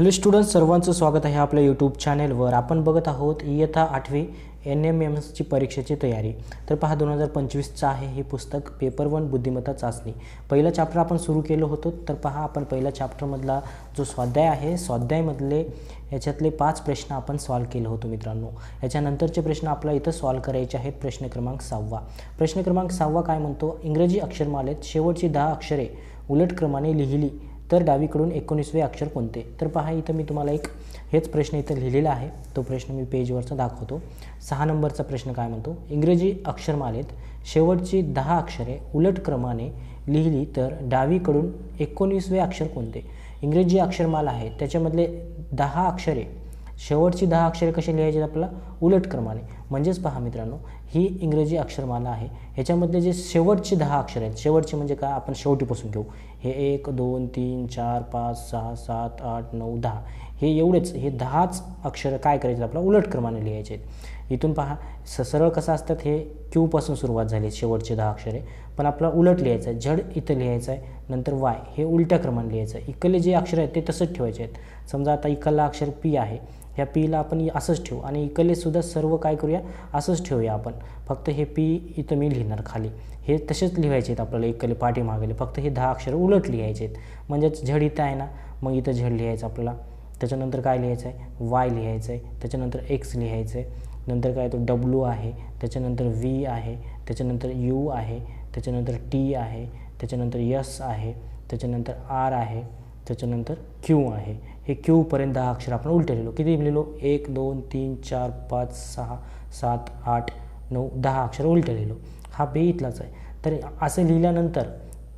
Hello student सर्वांचं स्वागत आहे आपल्या यूट्यूब चॅनेलवर आपण बघत आहोत इयत्ता आठवी एन एम एम एसची परीक्षेची तयारी. तर पहा दोन हजार पंचवीसचं आहे हे पुस्तक पेपर वन बुद्धिमत्ता चाचणी. पहिलं चॅप्टर आपण सुरू केलं होतं तर पहा आपण पहिल्या चॅप्टरमधला जो स्वाध्याय आहे स्वाध्यायमधले याच्यातले पाच प्रश्न आपण सॉल्व केलं होतं मित्रांनो. याच्यानंतरचे प्रश्न आपल्याला इथं सॉल्व करायचे आहेत प्रश्न क्रमांक सहावा. प्रश्न क्रमांक सहावा काय म्हणतो? इंग्रजी अक्षरमालेत शेवटची दहा अक्षरे उलट क्रमाने लिहिली. तर डावीकडून एकोणीसवे अक्षर कोणते? तर पहा इथं मी तुम्हाला एक हेच प्रश्न इथं लिहिलेला आहे. तो प्रश्न मी पेजवरचा दाखवतो. सहा नंबरचा प्रश्न काय म्हणतो? इंग्रजी अक्षरमालेत शेवटची दहा अक्षरे उलट क्रमाने लिहिली तर डावीकडून एकोणीसवे अक्षर कोणते? इंग्रजी अक्षरमाला आहे. त्याच्यामधले दहा अक्षरे शेवटची दहा अक्षरे कशी लिहायची आपल्याला? उलट क्रमाने. म्हणजेच पहा मित्रांनो ही इंग्रजी अक्षरमाला आहे. ह्याच्यामधले जे शेवटचे दहा अक्षर आहेत शेवटचे म्हणजे काय? आपण शेवटीपासून घेऊ. हे एक दोन तीन चार पाच सहा सात आठ नऊ दहा. हे एवढेच हे दहाच अक्षरं काय करायचे आपल्याला? उलट क्रमाने लिहायचे आहेत. इथून पहा स सरळ कसं असतात हे क्यूपासून सुरुवात झाली शेवटचे दहा अक्षरे. पण आपला उलट लिहायचं आहे झड इथं लिहायचं आहे नंतर वाय. हे उलट्या क्रमाने लिहायचं आहे. इकडले जे अक्षर आहेत ते तसंच ठेवायचे आहेत. समजा आता इकडला अक्षर पी आहे. ह्या पीला आपण असंच ठेवू. आणि इकलेसुद्धा सर्व काय करूया? असंच ठेवूया आपण. फक्त हे पी इथं मी लिहिणार खाली. हे तसेच लिहायचे आहेत आपल्याला इकडले पाठीमागले. फक्त हे दहा अक्षर उलट लिहायचे आहेत. म्हणजेच झड इथं आहे ना मग इथं झड लिहायचं आपल्याला. त्याच्यानंतर काय लिहायचं आहे वाय लिहायचं आहे त्याच्यानंतर एक्स लिहायचं आहे नंतर काय तो डब्ल्यू आहे. त्याच्यानंतर व्ही आहे. त्याच्यानंतर यू आहे. त्याच्यानंतर टी आहे. त्याच्यानंतर यस आहे. त्याच्यानंतर आर आहे. त्याच्यानंतर क्यू आहे. हे क्यूपर्यंत दहा अक्षर आपण उलटे लिहिलो. किती लिहिलो? एक दोन तीन चार पाच सहा सात आठ नऊ दहा अक्षर उलटे लिहिलो. हा बे इथलाच आहे. तर असं लिहिल्यानंतर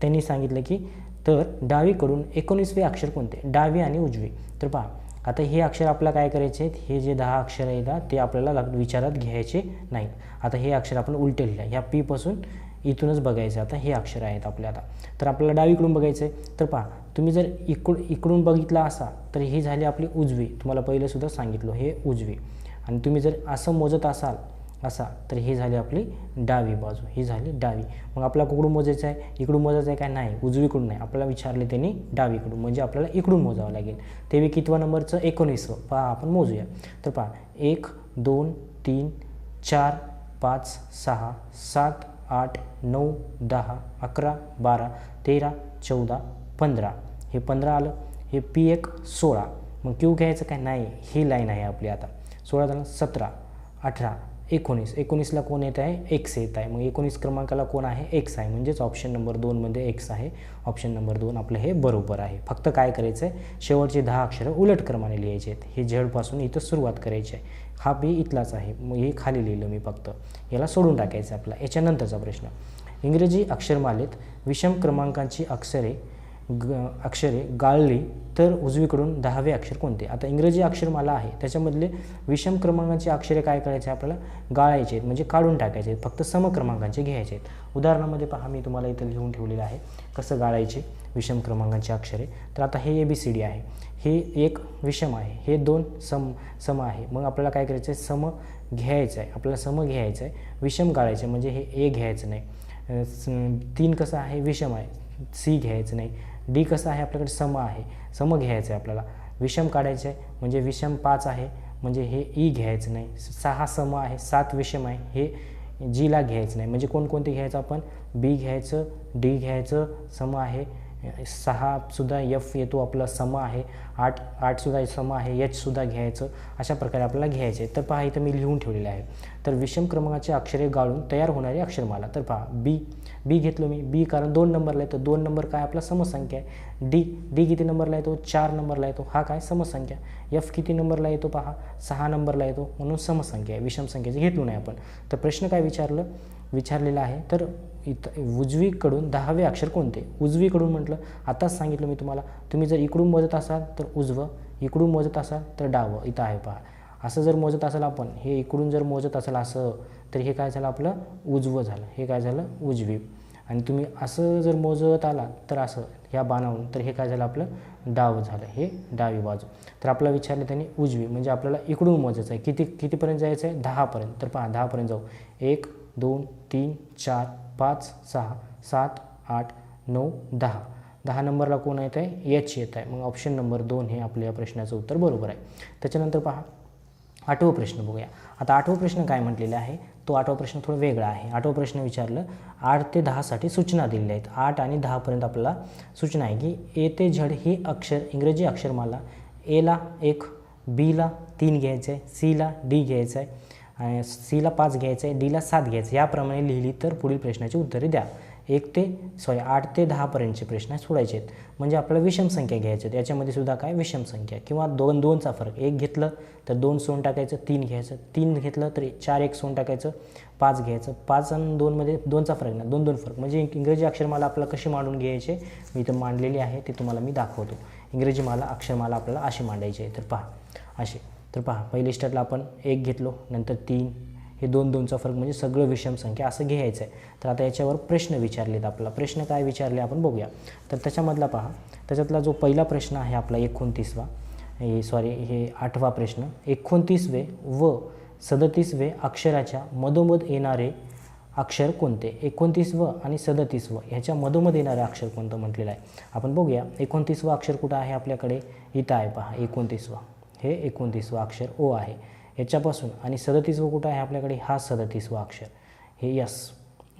त्यांनी सांगितलं की तर डावीकडून एकोणीसवे अक्षर कोणते? डावी आणि उजवी. तर पहा आता हे अक्षर आपल्याला काय करायचे आहेत? हे जे दहा अक्षर आहेत ते आपल्याला विचारात घ्यायचे नाहीत. आता हे अक्षर आपण उलटे लिहिलं. ह्या पीपासून इथूनच बघायचं आता हे अक्षर आहेत आपले आता. तर आपल्याला डावीकडून बघायचं आहे तर पहा तुम्ही जर इकड इकडून बघितला असा तर ही झाली आपली उजवी. तुम्हाला पहिलेसुद्धा सांगितलं हे उजवी. आणि तुम्ही जर असं मोजत असाल असा तर ही झाली आपली डावी बाजू. ही झाली डावी. मग आपल्याला कुकडून मोजायचं आहे? इकडून मोजायचं आहे काय नाही. उजवीकडून नाही. आपल्याला विचारले त्यांनी डावीकडून. म्हणजे आपल्याला इकडून मोजावं लागेल. ते कितवा नंबरचं एकोणीसवं. पहा आपण मोजूया. तर पहा एक दोन तीन चार पाच सहा सात आठ नऊ दहा अकरा बारा तेरा चौदा पंधरा. हे पंधरा आलं हे पी एक सोळा. मग क्यू घ्यायचं काय? नाही. ही लाईन आहे आपली आता. सोळा झालं सतरा अठरा. एकोणीस. एकोणीसला कोण येत आहे? एक्स येत आहे. मग एकोणीस क्रमांकाला कोण आहे? एक्स आहे. म्हणजेच ऑप्शन नंबर दोनमध्ये एक्स आहे. ऑप्शन नंबर दोन आपलं हे बरोबर आहे. फक्त काय करायचं आहे शेवटचे दहा अक्षरं उलट क्रमाने लिहायचे आहेत. हे झेडपासून इथं सुरुवात करायची आहे. हा बी इथलाच आहे. मग हे खाली लिहिलं मी फक्त. याला सोडून टाकायचं आपला याच्यानंतरचा प्रश्न. इंग्रजी अक्षरमालेत विषम क्रमांकांची अक्षरे ग अक्षरे गाळली तर उजवीकडून दहावे अक्षर कोणते? आता इंग्रजी अक्षरमाला आहे. त्याच्यामधले विषम क्रमांकाचे अक्षरे काय करायचे? आपल्याला गाळायचे आहेत. म्हणजे काढून टाकायचे आहेत. फक्त समक्रमांकांचे घ्यायचे आहेत. उदाहरणामध्ये पहा मी तुम्हाला इथं लिहून ठेवलेलं आहे. कसं गाळायचे? विषम क्रमांकाचे अक्षरे. तर आता हे ए बी सी डी आहे. हे एक विषम आहे. हे दोन सम सम आहे. मग आपल्याला काय करायचं आहे सम घ्यायचं आहे आपल्याला सम घ्यायचं आहे विषम गाळायचं म्हणजे हे ए घ्यायचं नाही. तीन कसं आहे? विषम आहे. सी घ्यायचं नाही. डी कसं आहे? आपल्याकडे सम आहे. सम घ्यायचं आहे आपल्याला. विषम काढायचं आहे म्हणजे विषम पाच आहे. म्हणजे हे ई घ्यायचं नाही. सहा सम आहे सात विषम आहे. हे जीला घ्यायचं नाही. म्हणजे कोणकोणते घ्यायचं आपण? बी घ्यायचं डी घ्यायचं सम आहे. सहासुद्धा यफ येतो आपला सम आहे. आठ आठसुद्धा सम आहे. यचसुद्धा घ्यायचं. अशा प्रकारे आपल्याला घ्यायचं आहे तर पहा इथं मी लिहून ठेवलेलं आहे. तर विषम क्रमांकाचे अक्षरे गाळून तयार होणारी अक्षरमाला. तर पहा बी बी घेतलो मी. बी कारण दोन नंबरला येतो. दोन नंबर काय? आपला समसंख्या आहे. डी डी किती नंबरला येतो? चार नंबरला येतो. हा काय? समसंख्या एफ किती नंबरला येतो पहा? सहा नंबरला येतो. म्हणून समसंख्या आहे. विषमसंख्येचे घेतलो नाही आपण. तर प्रश्न काय विचारलं? विचारलेला आहे. तर इथं उजवीकडून दहावे अक्षर कोणते? उजवीकडून म्हटलं. आताच सांगितलं मी तुम्हाला. तुम्ही जर इकडून मोजत असाल तर उजवं. इकडून मोजत असाल तर डावं. इथं आहे पहा. असं जर मोजत असेल आपण हे इकडून जर मोजत असेल असं तर हे काय झालं आपलं? उजवं झालं. हे काय झालं? उजवी. आणि तुम्ही असं जर मोजत आला तर असं ह्या बाणावून तर हे काय झालं आपलं? डाव झालं. हे डावी बाजू. तर आपल्याला विचारलं त्यांनी उजवी म्हणजे आपल्याला इकडून मोजायचं आहे. किती कितीपर्यंत जायचं आहे? दहापर्यंत. तर पहा दहापर्यंत जाऊ. एक दोन तीन चार पाच सहा सात आठ नऊ दहा. दहा नंबरला कोण येत आहे? एच येत आहे. मग ऑप्शन नंबर दोन हे आपल्या या प्रश्नाचं उत्तर बरोबर आहे. त्याच्यानंतर पहा आठवा प्रश्न बघूया. आता आठवा प्रश्न काय म्हटलेला आहे? तो आठवा प्रश्न थोडा वेगळा आहे. आठवा प्रश्न विचारलं आठ ते दहासाठी सूचना दिलेल्या आहेत. आठ आणि दहापर्यंत आपल्याला सूचना आहे की ए ते झड हे अक्षर इंग्रजी अक्षरमाला एला एक बीला तीन घ्यायचं आहे सीला डी घ्यायचं आहे आणि सीला पाच घ्यायचं आहे डीला सात घ्यायचं आहे याप्रमाणे लिहिली तर पुढील प्रश्नाची उत्तरे द्या. एक ते सॉरी आठ ते दहापर्यंतचे प्रश्न सोडायचे आहेत. म्हणजे आपल्याला विषम संख्या घ्यायच्या आहेत. याच्यामध्ये सुद्धा काय? विषम संख्या. किंवा दोन दोनचा फरक. एक घेतलं तर दोन सोन टाकायचं तीन घ्यायचं. तीन घेतलं तर चार एक सोन टाकायचं पाच घ्यायचं. पाच आणि दोनमध्ये दोनचा फरक नाही. दोन दोन फरक. म्हणजे इंग्रजी अक्षरमाला आपल्याला कशी मांडून घ्यायचे? मी इथं मांडलेली आहे ते तुम्हाला मी दाखवतो. इंग्रजी माला अक्षरमाला आपल्याला अशी मांडायची आहे. तर पहा. असे. तर पहा पहिले स्टेपला आपण एक घेतलो नंतर तीन हे दोन दोनचा फरक म्हणजे सगळं विषम संख्या असं घ्यायचं आहे तर आता याच्यावर प्रश्न विचारलेत आपला प्रश्न काय विचारले आपण बघूया. तर त्याच्यामधला पहा. त्याच्यातला जो पहिला प्रश्न आहे आपला एकोणतीसवा हे सॉरी हे आठवा प्रश्न. एकोणतीसवे व सदतीसवे अक्षराच्या मधोमध येणारे अक्षर कोणते? एकोणतीसवं आणि सदतीसवं ह्याच्या मधोमध येणारं अक्षर कोणतं म्हटलेलं आहे? आपण बघूया. एकोणतीसवं अक्षर कुठं आहे आपल्याकडे? इथं आहे पहा. एकोणतीसवं. हे एकोणतीसवं अक्षर ओ आहे. याच्यापासून आणि सदतीसवं कुठं आहे आपल्याकडे? हा सदतीसवं अक्षर. हे यस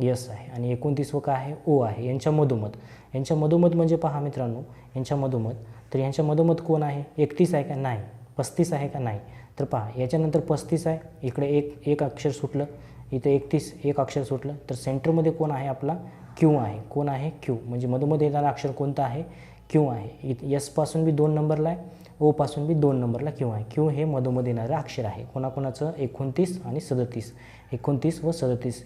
यस आहे. आणि एकोणतीसवं काय आहे? ओ आहे. यांच्या मधोमध. यांच्या मधोमध म्हणजे पहा मित्रांनो यांच्या मधोमध. तर यांच्या मधोमध कोण आहे? एकतीस आहे का? नाही. पस्तीस आहे का? नाही. तर पहा याच्यानंतर पस्तीस आहे. इकडे एक एक अक्षर सुटलं. इथं एकतीस एक अक्षर सुटलं. तर सेंटरमध्ये कोण आहे आपला? क्यू आहे. कोण आहे? क्यू. म्हणजे मधोमध येणारा अक्षर कोणतं आहे? क्यू आहे. इथं यसपासून बी दोन नंबरला आहे. ओपासून बी दोन नंबरला क्यू आहे. क्यू हे मधोमध येणारं अक्षर आहे. कोणाकोणाचं? एकोणतीस आणि सदतीस. एकोणतीस व सदतीस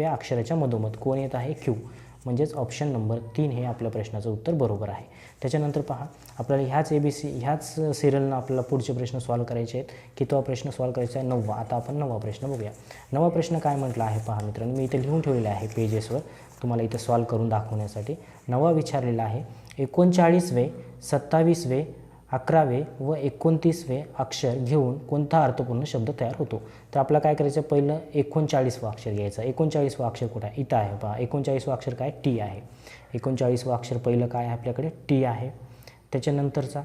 या अक्षराच्या मधोमध कोण येत आहे? क्यू. म्हणजेच ऑप्शन नंबर तीन हे आपल्या प्रश्नाचं उत्तर बरोबर आहे. त्याच्यानंतर पहा आपल्याला ह्याच ए बी सी ह्याच सिरियलनं आपल्याला पुढचे प्रश्न सॉल्व करायचे आहेत. कितवा प्रश्न सॉल्व करायचा आहे? नववा. आता आपण नवा प्रश्न बघूया. नवा प्रश्न काय म्हटला आहे पहा मित्रांनो? मी इथे लिहून ठेवलेला आहे पेजेसवर तुम्हाला इथं सॉल्व करून दाखवण्यासाठी. नवा विचारलेला आहे एकोणचाळीसवे सत्तावीसवे अकरावे व एकोणतीसवे अक्षर घेऊन कोणता अर्थपूर्ण शब्द तयार होतो? तर आपला काय करायचं पहिलं एकोणचाळीसवं अक्षर घ्यायचं एकोणचाळीसवं अक्षर कुठं आहे? इथं आहे पहा एकोणचाळीसवं अक्षर काय? टी आहे. एकोणचाळीसवं अक्षर पहिलं काय आहे आपल्याकडे? टी आहे. त्याच्यानंतरचा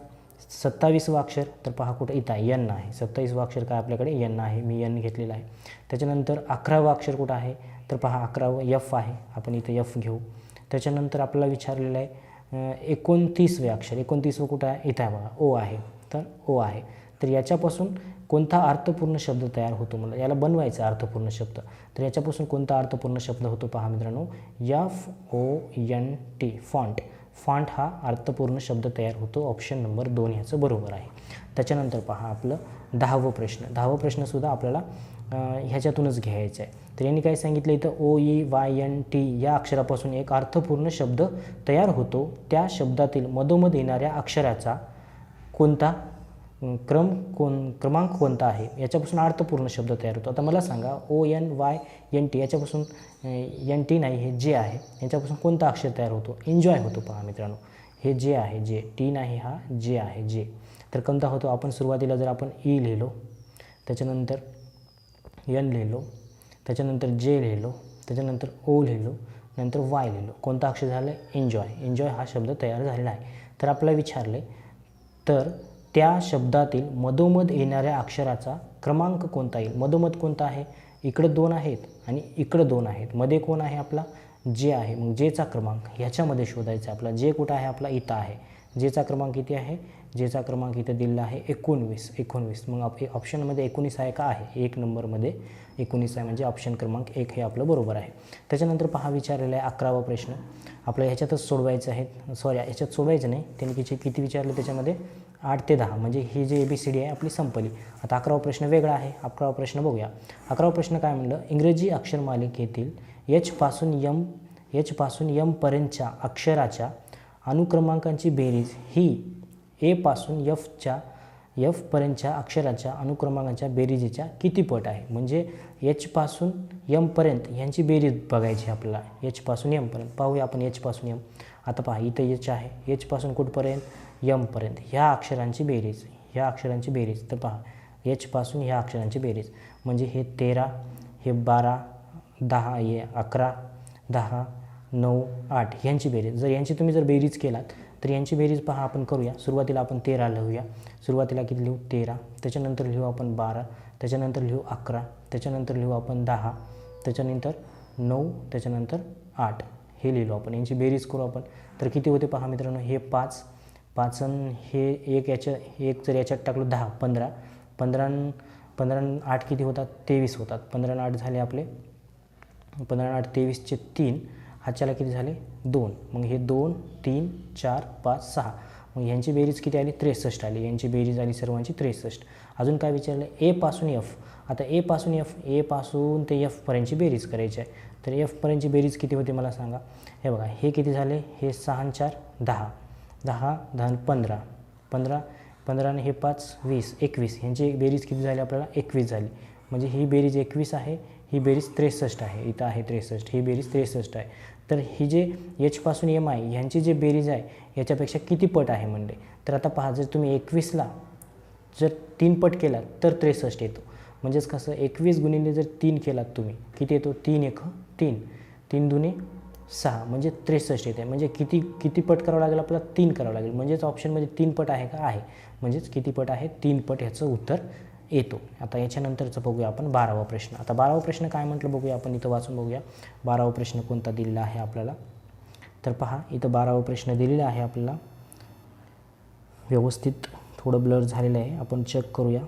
सत्तावीसवं अक्षर तर पहा कुठं इथं आहे. यन आहे. सत्तावीसवं अक्षर काय आपल्याकडे? यन आहे. मी यन घेतलेलं आहे. त्याच्यानंतर अकरावं अक्षर कुठं आहे? तर पहा अकरावं यफ आहे. आपण इथं यफ घेऊ. त्याच्यानंतर आपल्याला विचारलेलं आहे एकोणतीसवे अक्षर एकोणतीसवं कुठं आहे? इथं आहे बघा. ओ आहे. तर ओ आहे. तर याच्यापासून कोणता अर्थपूर्ण शब्द तयार होतो मला? याला बनवायचा अर्थपूर्ण शब्द. तर याच्यापासून कोणता अर्थपूर्ण शब्द होतो पहा मित्रांनो? F O N T font font हा अर्थपूर्ण शब्द तयार होतो. ऑप्शन नंबर दोन ह्याचं बरोबर आहे. त्याच्यानंतर पहा आपलं दहावं प्रश्न. दहावं प्रश्नसुद्धा आपल्याला ह्याच्यातूनच घ्यायचं आहे तर यांनी काय सांगितलं इथं O E Y N T या अक्षरापासून एक अर्थपूर्ण शब्द तयार होतो. त्या शब्दातील मधोमध येणाऱ्या अक्षराचा कोणता क्रम कोण क्रमांक कोणता आहे याच्यापासून अर्थपूर्ण शब्द तयार होतो. आता मला सांगा O N Y N T याच्यापासून एन टी नाही हे जे आहे याच्यापासून कोणता अक्षर तयार होतो? एन्जॉय होतो पहा मित्रांनो. हे जे आहे जे टी नाही हा जे आहे जे. तर कोणता होतो? आपण सुरुवातीला जर आपण ई लिहिलो त्याच्यानंतर एन लिहिलो. त्याच्यानंतर जे लिहिलो. त्याच्यानंतर ओ लिहिलो. नंतर वाय लिहिलो. कोणता अक्षर झालं? एन्जॉय एन्जॉय हा शब्द तयार झालेला आहे. तर आपल्याला विचारले तर त्या शब्दातील मधोमध येणाऱ्या अक्षराचा क्रमांक कोणता येईल? मधोमध कोणता आहे? इकडं दोन आहेत आणि इकडं दोन आहेत. मध्ये कोण आहे आपला? जे आहे. मग जेचा क्रमांक. ह्याच्यामध्ये शोधायचा आपला. जे कुठं आहे? आपला इथं आहे. जेचा क्रमांक किती आहे? जेचा क्रमांक इथं दिलेला आहे एकोणवीस. एकोणवीस. मग आप ऑप्शनमध्ये एकोणीस आहे का? आहे. एक नंबरमध्ये एकोणीस आहे म्हणजे ऑप्शन क्रमांक एक हे आपलं बरोबर आहे. त्याच्यानंतर पहा विचारलेला आहे अकरावा प्रश्न. आपल्या ह्याच्यातच सोडवायचं आहे सॉरी ह्याच्यात सोडवायचं नाही. त्यांनी किती किती विचारले त्याच्यामध्ये? आठ ते दहा. म्हणजे ही जी ए बी सी डी आहे आपली संपली. आता अकरावा प्रश्न वेगळा आहे. अकरावा प्रश्न बघूया. अकरावा प्रश्न काय म्हणलं? इंग्रजी अक्षर मालिकेतील एचपासून यम एचपासून यमपर्यंतच्या अक्षराच्या अनुक्रमांकांची बेरीज ही एपासून यफच्या यफपर्यंतच्या अक्षराच्या अनुक्रमांकांच्या बेरीजेच्या किती पट आहे? म्हणजे एचपासून यमपर्यंत यांची बेरीज बघायची आपल्याला. एचपासून यमपर्यंत पाहूया आपण एचपासून यम आता पहा इथं एच आहे. एचपासून कुठपर्यंत? यमपर्यंत ह्या अक्षरांची बेरीज. ह्या अक्षरांची बेरीज. तर पहा एचपासून ह्या अक्षरांची बेरीज. म्हणजे हे तेरा हे बारा दहा हे अकरा दहा नऊ आठ ह्यांची बेरीज. जर यांची तुम्ही जर बेरीज केलात तर यांची बेरीज पहा आपण करूया. सुरुवातीला आपण तेरा लिहूया. सुरुवातीला किती लिहू? तेरा. त्याच्यानंतर लिहू आपण बारा. त्याच्यानंतर लिहू अकरा. त्याच्यानंतर लिहू आपण दहा. त्याच्यानंतर नऊ. त्याच्यानंतर आठ. हे लिहिलो आपण. यांची बेरीज करू आपण. तर किती होते पहा मित्रांनो? हे पाच. पाच अन हे एक याच्या एक जर याच्यात टाकलं दहा. पंधरा. पंधरा अन- पंधरा अन आठ किती होतात? तेवीस होतात. पंधरा अन आठ झाले आपले. पंधरा अन आठ तेवीसचे तीन. हातच्याला किती झाले? दोन. मग हे दोन तीन चार पाच सहा. मग यांची बेरीज किती आली? त्रेसष्ट आली. यांची बेरीज आली सर्वांची त्रेसष्ट. अजून काय विचारलं? एपासून एफ आता एपासून एफ एपासून ते एफपर्यंतची बेरीज करायची आहे. तर एफपर्यंतची बेरीज किती होती मला सांगा? हे बघा हे किती झाले? हे सहा चार दहा. दहा दहा पंधरा. पंधरा पंधरा आणि हे पाच वीस एकवीस. ह्यांची बेरीज किती झाली आपल्याला? एकवीस झाली. म्हणजे ही बेरीज एकवीस आहे. ही बेरीज त्रेसष्ट आहे इथं आहे त्रेसष्ट ही बेरीज त्रेसष्ट आहे. तर ही जे एचपासून एम आहे ह्यांची जे बेरीज आहे याच्यापेक्षा किती पट आहे म्हणजे तर आता पहा जर तुम्ही एकवीसला जर तीन पट केलात तर त्रेसष्ट येतो. म्हणजेच कसं एकवीस गुणिले जर तीन केलात तुम्ही किती येतो? तीन एक तीन. तीन दुने सहा म्हणजे त्रेसष्ट येते. म्हणजे किती किती पट करावं लागेल आपल्याला? तीन करावं लागेल. म्हणजेच ऑप्शनमध्ये तीन पट आहे का? आहे. म्हणजेच किती पट आहे? तीन पट ह्याचं उत्तर येतो. आता याच्यानंतरचं बघूया आपण बारावा प्रश्न. आता बारावा प्रश्न काय म्हटलं बघूया आपण? इथं वाचून बघूया. बारावा प्रश्न कोणता दिलेला आहे आपल्याला? तर पहा इथं बारावा प्रश्न दिलेला आहे आपल्याला. व्यवस्थित थोडं ब्लर झालेलं आहे. आपण चेक करूया.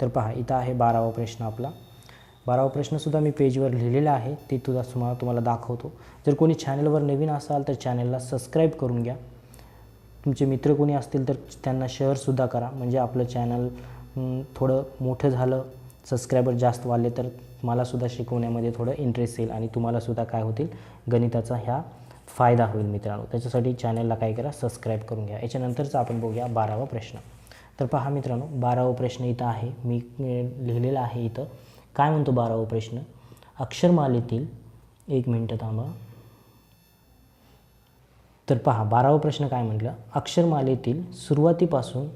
तर पहा इथं आहे बारावा प्रश्न आपला. बारावा प्रश्नसुद्धा मी पेजवर लिहिलेला आहे. ते तुझा तुम्हाला तुम्हाला दाखवतो. जर कोणी चॅनलवर नवीन असाल तर चॅनलला सबस्क्राईब करून घ्या. तुमचे मित्र कोणी असतील तर त्यांना शेअरसुद्धा करा. म्हणजे आपलं चॅनल थोडं मोठं झालं सबस्क्रायबर जास्त वाढले तर मलासुद्धा शिकवण्यामध्ये थोडं इंटरेस्ट येईल आणि तुम्हालासुद्धा काय होतील? गणिताचा ह्या फायदा होईल मित्रांनो. त्याच्यासाठी चॅनलला काय करा सबस्क्राईब करून घ्या. याच्यानंतरचा आपण बघूया बारावा प्रश्न. तर पहा मित्रांनो बारावा प्रश्न इथं आहे. मी लिहिलेला आहे इथं. काय म्हणतो बारावा प्रश्न? अक्षरमालेतील एक मिनटं थांबा. तर पहा बारावा प्रश्न काय म्हटलं? अक्षरमालेतील सुरुवातीपासून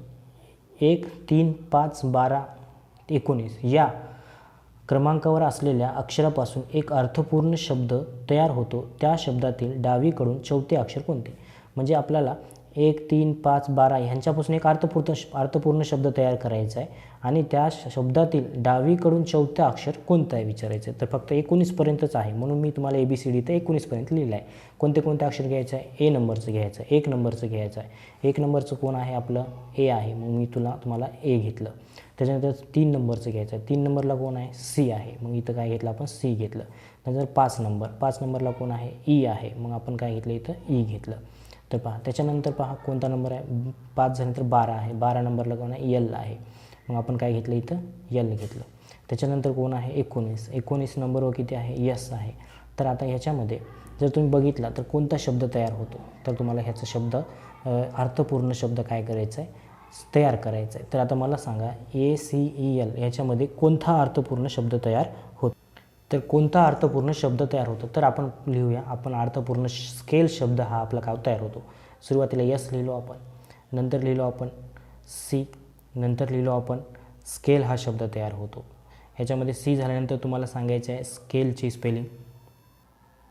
एक तीन पाच बारा एकोणीस या क्रमांकावर असलेल्या अक्षरापासून एक अर्थपूर्ण शब्द तयार होतो त्या शब्दातील डावीकडून चौथे अक्षर कोणते? म्हणजे आपल्याला एक तीन पाच बारा ह्यांच्यापासून एक अर्थपूर्ण अर्थपूर्ण शब्द तयार करायचा आहे. आणि त्या श- शब्दातील डावीकडून चौथं अक्षर कोणतं आहे विचारायचं? आहे तर फक्त एकोणीसपर्यंतच आहे. म्हणून मी तुम्हाला ए बी सी डी तर एकोणीसपर्यंत लिहिलं आहे कोणते कोणते अक्षर घ्यायचं आहे? ए नंबरचं घ्यायचं आहे. एक नंबरचं घ्यायचं आहे. एक नंबरचं कोण आहे? आपलं ए आहे. मग मी तुला तुम्हाला ए घेतलं. त्याच्यानंतर तीन नंबरचं घ्यायचं आहे. तीन नंबरला कोण आहे? सी आहे. मग इथं काय घेतलं? आपण सी घेतलं. नंतर पाच नंबर. पाच नंबरला कोण आहे? ई आहे. मग आपण काय घेतलं? इथं ई घेतलं. तर पहा त्याच्यानंतर पहा कोणता नंबर आहे? पाच झाल्यानंतर बारा आहे. बारा नंबरला कोण आहे? यल आहे. मग आपण काय घेतलं इथं? यल घेतलं. त्याच्यानंतर कोण आहे? एकोणीस. एकोणीस नंबरवर किती आहे? यस आहे. तर आता ह्याच्यामध्ये जर तुम्ही बघितला तर कोणता शब्द तयार होतो? तर तुम्हाला ह्याचा शब्द अर्थपूर्ण शब्द काय करायचा आहे तयार करायचा आहे तर आता मला सांगा ए सी ई एल ह्याच्यामध्ये कोणता अर्थपूर्ण शब्द तयार होतो? तर कोणता अर्थपूर्ण शब्द तयार होतो? तर आपण लिहूया. आपण अर्थपूर्ण स्केल शब्द हा आपला काय तयार होतो? सुरुवातीला यस लिहिलो आपण. नंतर लिहिलो आपण सी नंतर लिहिलो आपण स्केल हा शब्द तयार होतो. ह्याच्यामध्ये सी झाल्यानंतर तुम्हाला सांगायचं आहे स्केलची स्पेलिंग.